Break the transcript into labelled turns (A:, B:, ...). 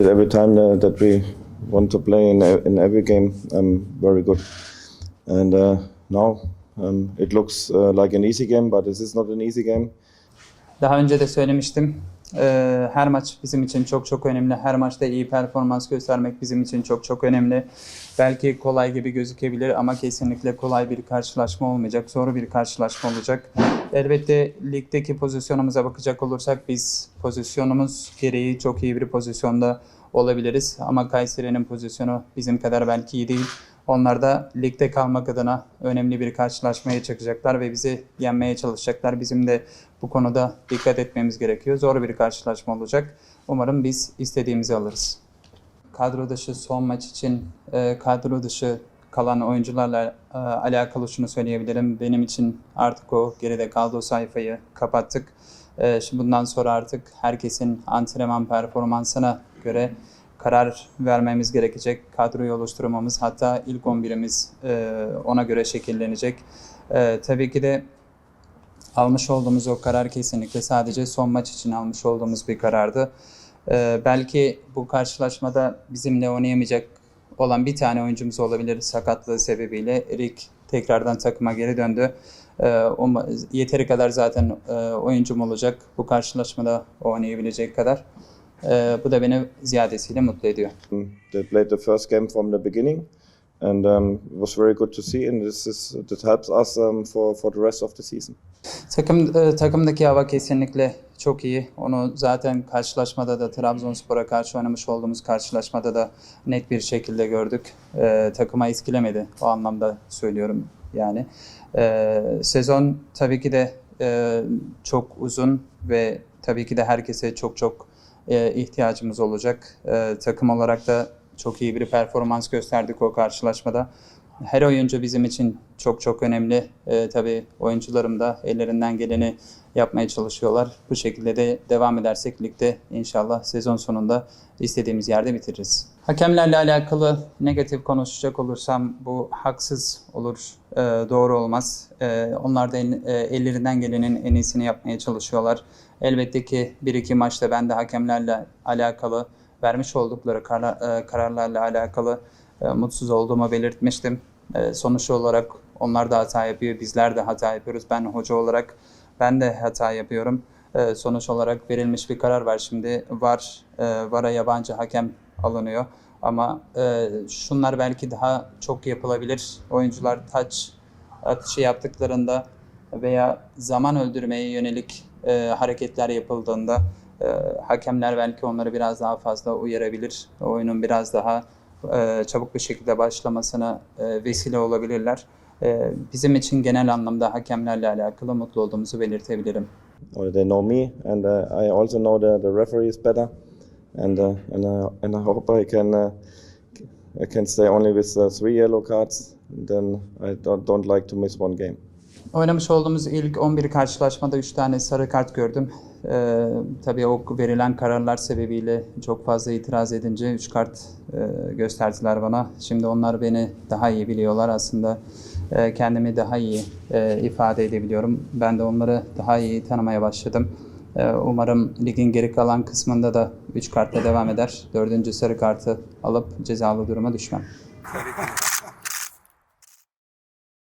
A: Every time uh, that we want to play in, in every game, um, very good. And uh, now um, it looks uh, like an easy game, but this is not an easy game.
B: Daha önce de söylemiştim. Ee, her maç bizim için çok çok önemli. Her maçta iyi performans göstermek bizim için çok çok önemli. Belki kolay gibi gözükebilir ama kesinlikle kolay bir karşılaşma olmayacak. Zor bir karşılaşma olacak. Elbette ligdeki pozisyonumuza bakacak olursak biz pozisyonumuz gereği çok iyi bir pozisyonda olabiliriz. Ama Kayseri'nin pozisyonu bizim kadar belki iyi değil. Onlar da ligde kalmak adına önemli bir karşılaşmaya çıkacaklar ve bizi yenmeye çalışacaklar. Bizim de bu konuda dikkat etmemiz gerekiyor. Zor bir karşılaşma olacak. Umarım biz istediğimizi alırız. Kadro dışı son maç için e, kadro dışı kalan oyuncularla e, alakalı şunu söyleyebilirim. Benim için artık o geride kaldı o sayfayı kapattık. E, şimdi bundan sonra artık herkesin antrenman performansına göre karar vermemiz gerekecek. Kadroyu oluşturmamız hatta ilk 11'imiz e, ona göre şekillenecek. E, tabii ki de almış olduğumuz o karar kesinlikle sadece son maç için almış olduğumuz bir karardı. Ee, belki bu karşılaşmada bizimle oynayamayacak olan bir tane oyuncumuz olabilir sakatlığı sebebiyle. Erik tekrardan takıma geri döndü. Ee, o- yeteri kadar zaten e, oyuncum olacak bu karşılaşmada oynayabilecek kadar. Ee, bu da beni ziyadesiyle mutlu ediyor.
A: They played the first game from the beginning, and um, it was very good to see. And this is that helps us um, for for the rest of the season.
B: Takım e, takımdaki hava kesinlikle çok iyi. Onu zaten karşılaşmada da Trabzonspor'a karşı oynamış olduğumuz karşılaşmada da net bir şekilde gördük. E, takıma etkilemedi. O anlamda söylüyorum yani. E, sezon tabii ki de e, çok uzun ve tabii ki de herkese çok çok e, ihtiyacımız olacak. E, takım olarak da çok iyi bir performans gösterdik o karşılaşmada. Her oyuncu bizim için çok çok önemli. Ee, tabii oyuncularım da ellerinden geleni yapmaya çalışıyorlar. Bu şekilde de devam edersek ligde inşallah sezon sonunda istediğimiz yerde bitiririz. Hakemlerle alakalı negatif konuşacak olursam bu haksız olur, e, doğru olmaz. E, onlar da en- e, ellerinden gelenin en iyisini yapmaya çalışıyorlar. Elbette ki bir iki maçta ben de hakemlerle alakalı vermiş oldukları kara- e, kararlarla alakalı e, mutsuz olduğumu belirtmiştim. E, sonuç olarak onlar da hata yapıyor, bizler de hata yapıyoruz. Ben hoca olarak ben de hata yapıyorum. E, sonuç olarak verilmiş bir karar var. Şimdi var e, VAR'a yabancı hakem alınıyor. Ama e, şunlar belki daha çok yapılabilir. Oyuncular taç atışı yaptıklarında veya zaman öldürmeye yönelik e, hareketler yapıldığında e, hakemler belki onları biraz daha fazla uyarabilir. Oyunun biraz daha e, çabuk bir şekilde başlamasına e, vesile olabilirler. E, bizim için genel anlamda hakemlerle alakalı mutlu olduğumuzu belirtebilirim.
A: Or they know me, and uh, I also know the, the referees better, and uh, and uh, and I hope I can uh, I can stay only with uh, three yellow cards. Then I don't, don't like to miss one game.
B: Oynamış olduğumuz ilk 11 karşılaşmada 3 tane sarı kart gördüm. Ee, tabii o verilen kararlar sebebiyle çok fazla itiraz edince 3 kart e, gösterdiler bana. Şimdi onlar beni daha iyi biliyorlar aslında. e, kendimi daha iyi e, ifade edebiliyorum. Ben de onları daha iyi tanımaya başladım. E, umarım ligin geri kalan kısmında da 3 kartla devam eder. Dördüncü sarı kartı alıp cezalı duruma düşmem.